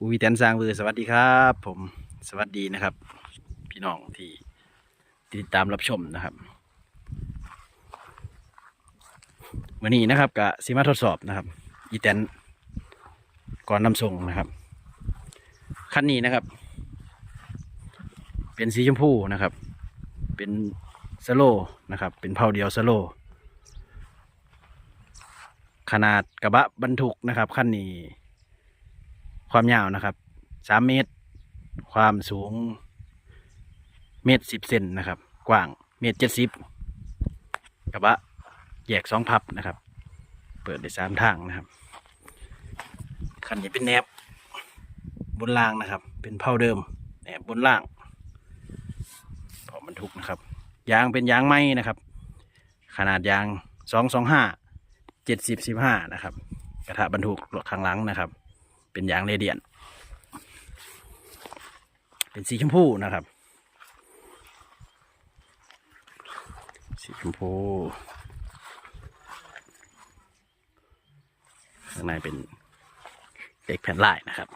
อุวิแตนสร้างเวอร์สวัสดีครับ ผมสวัสดีนะครับ พี่น้องที่ติดตามรับชมนะครับวันนี้นะครับกะสิมาทดสอบนะครับ อีแตนก่อนนำส่งนะครับคันนี้นะครับ เป็นสีชมพูนะครับ เป็นสโลนะครับ เป็นเผาเดียวสโลขนาดกระบะบรรทุกนะครับคันนี้ ความยาวนะครับสามเมตร ความสูง เมตรสิบเซนนะครับ กว้างเมตรเจ็ดสิบกระบะแยกสองพับนะครับ เปิดได้สามทางนะครับคันนี้เป็นแนบบนล่างนะครับ เป็นเผาเดิมแนบบนล่างพอมันทุกนะครับ ยางเป็นยางไม้นะครับ ขนาดยางสองสองห้าเจ็ดสิบสิบห้านะครับ กระทะบรรทุกข้างหลังนะครับ เป็นยางเรเดียน เป็นสีชมพูนะครับ สีชมพูข้างในเป็นเด็กแผ่นลายนะครับ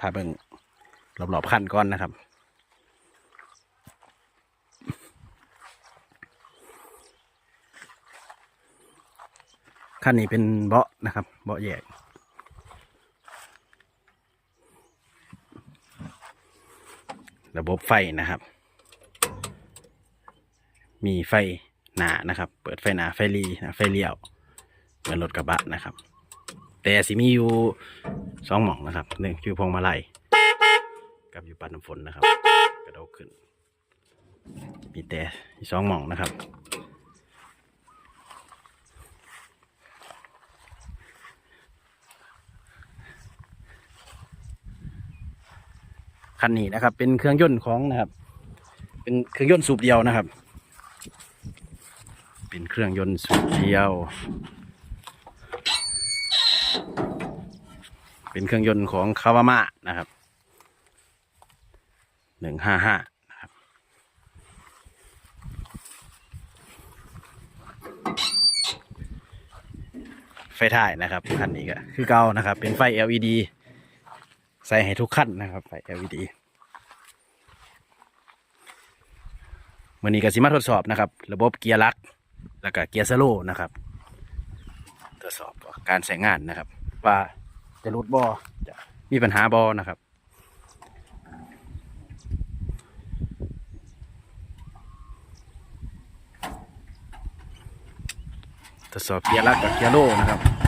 พาเบิ่งรอบๆขั้นก้อนนะครับขั้นนี้เป็นเบาะนะครับ เบาะแยก ระบบไฟนะครับ มีไฟหนานะครับ เปิดไฟหนาไฟรีนะไฟเลี้ยวเหมือนรถกระบะนะครับ แต่สิมีอยู่สองหม่องนะครับหนึ่งคือพวงมาลัยกับอยู่ปัดน้ำฝนนะครับ กระโดดขึ้น มีแต่สองหม่องนะครับ คันนี้นะครับ เป็นเครื่องยนต์ของนะครับ เป็นเครื่องยนต์สูบเดียวนะครับ เป็นเครื่องยนต์สูบเดียว เป็นเครื่องยนต์ของคาวาม่านะครับหนึ่งห้าห้านะครับไฟท้ายนะครับคันนี้ก็คือเก่านะครับ เป็นไฟ LED ใส่ให้ทุกขั้นนะครับไฟ LED วันนี้ก็สิมาทดสอบนะครับ ระบบเกียร์ลัก แล้วก็เกียร์สโลนะครับทดสอบการใช้งานนะครับ ว่าจะรุดบอจะมีปัญหาบอนะครับทดสอบเกียร์ลักกับเกียร์โลนะครับ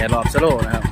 แย่รอบสโลว์นะครับ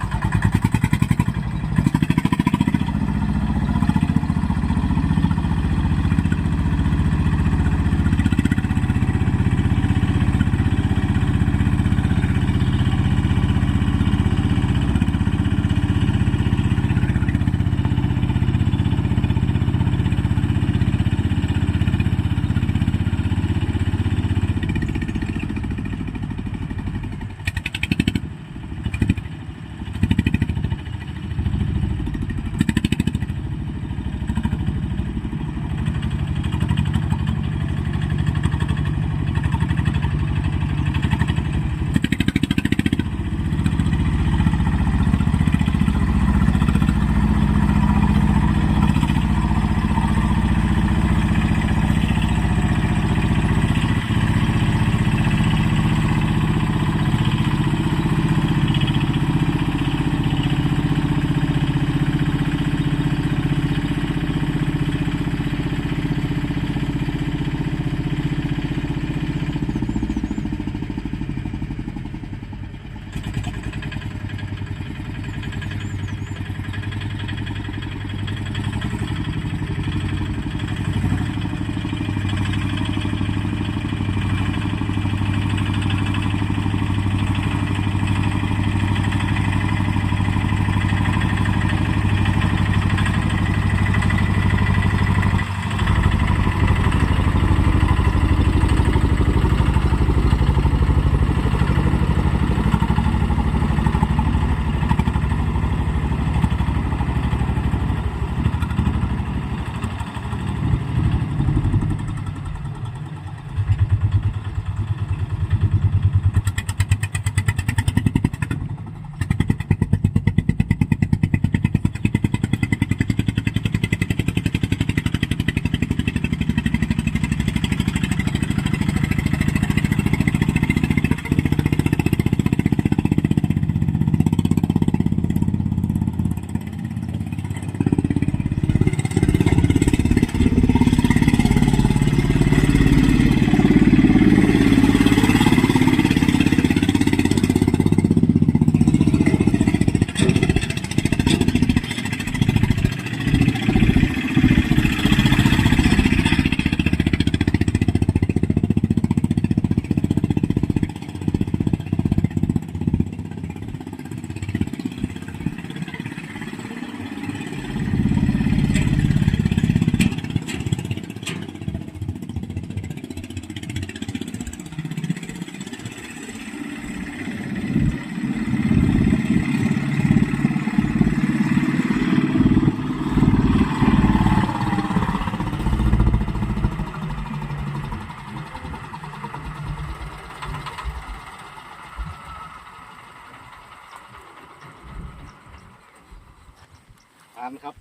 านครับ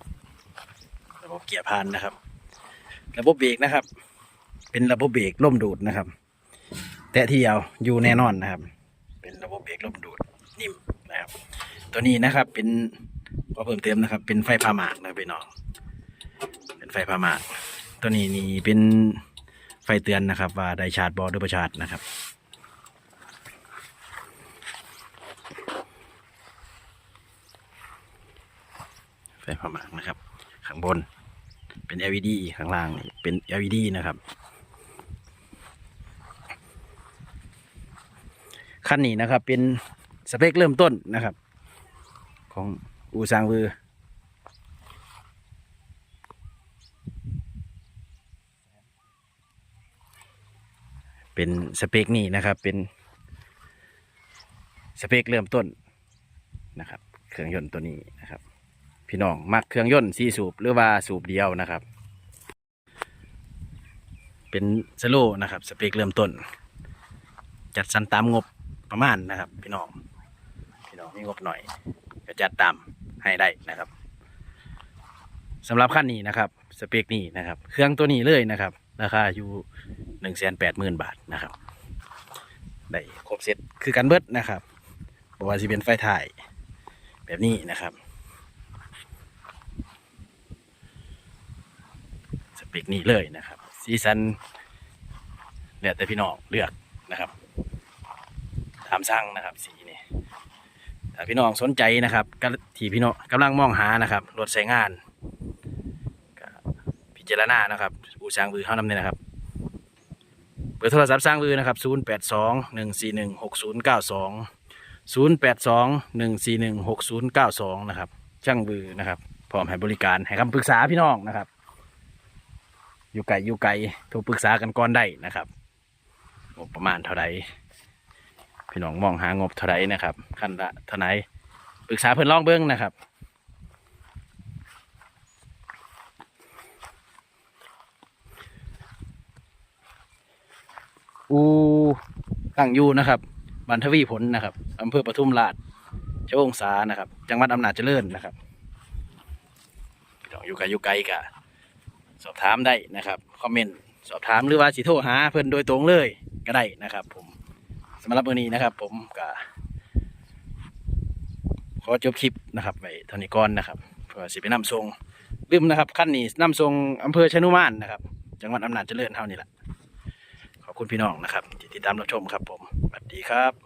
ระบบเกียร์พานนะครับ ระบบเบรกนะครับ เป็นระบบเบรกล่มดูดนะครับ แตะที่เดียวอยู่แน่นอนนะครับ เป็นระบบเบรกล่มดูดนิ่มนะครับ ตัวนี้นะครับเป็นก็เพิ่มเติมนะครับ เป็นไฟพาหมากนะพี่น้อง เป็นไฟพาหมาก ตัวนี้นี่เป็นไฟเตือนนะครับ ว่าได้ชาร์จบอหรือประชาร์จนะครับ ไฟพาหมากนะครับ ข้างบนเป็น LED ข้างล่างเป็น LED นะครับคันนี้นะครับ เป็นสเปคเริ่มต้นนะครับ ของอูซางวือเป็นสเปคนี่นะครับ เป็นสเปคเริ่มต้นนะครับ เครื่องยนต์ตัวนี้นะครับ พี่น้องมักเครื่องยนต์สีสูบหรือว่าสูบเดียวนะครับ เป็นสโลว์นะครับ สเปคเริ่มต้น จัดสรรตามงบประมาณนะครับ พี่น้อง พี่น้องมีงบหน่อยก็จัดตามให้ได้นะครับสำหรับขั้นนี้นะครับ สเปคนี้นะครับ เครื่องตัวนี้เลยนะครับ ราคาอยู่หนึ่งแสนแปดหมื่นบาทนะครับได้ครบเซตคือกันเบิดนะครับบอกว่าสิเป็นไฟถ่ายแบบนี้นะครับ ส เปคนี้เลยนะครับซีซันแล้วแต่พี่น้องเลือกนะครับถามสั่งนะครับ สีนี่ถ้าพี่น้องสนใจนะครับก็ที่พี่น้องกำลังมองหานะครับรถใช้งานก็พิจารณานะครับอู่สร้างบือเท่านำเนี่ยนะครับเบอร์โทรศัพท์สร้างบือนะครับ 0 8 2 1 4 1 6 0 9 2 0 8 2 1 4 1 6 0 9 2 นะครับ ช่างบือนะครับพร้อมให้บริการให้คำปรึกษาพี่น้องนะครับ อยู่ไกลอยู่ไกลโทรปรึกษากันก่อนได้นะครับงบประมาณเท่าไหร่พี่น้องมองหางบเท่าไหร่นะครับขั้นละเท่าไหร่ปรึกษาเพื่อนลองเบิ้องนะครับอูตั้งอยู่นะครับบันทวีผลนะครับอำเภอปทุมราชเจ้าองศานะครับ จังหวัดอำนาจเจริญนะครับพี่น้องอยู่ไกลอยู่ไกลกะ สอบถามได้นะครับคอมเมนต์สอบถามหรือว่าสิโทรหาเพื่อนโดยตรงเลยก็ได้นะครับ ผมสำหรับวันนี้นะครับ ผมก็ขอจบคลิปนะครับไว้เท่านี้ก่อนนะครับเพื่อสิไปนำทรงลืมนะครับขั้นนี้นำทรงอำเภอชนุมานนะครับ จังหวัดอำนาจเจริญเท่านี้แหละขอบคุณพี่น้องนะครับที่ติดตามรับชมครับ ผมสวัสดีครับ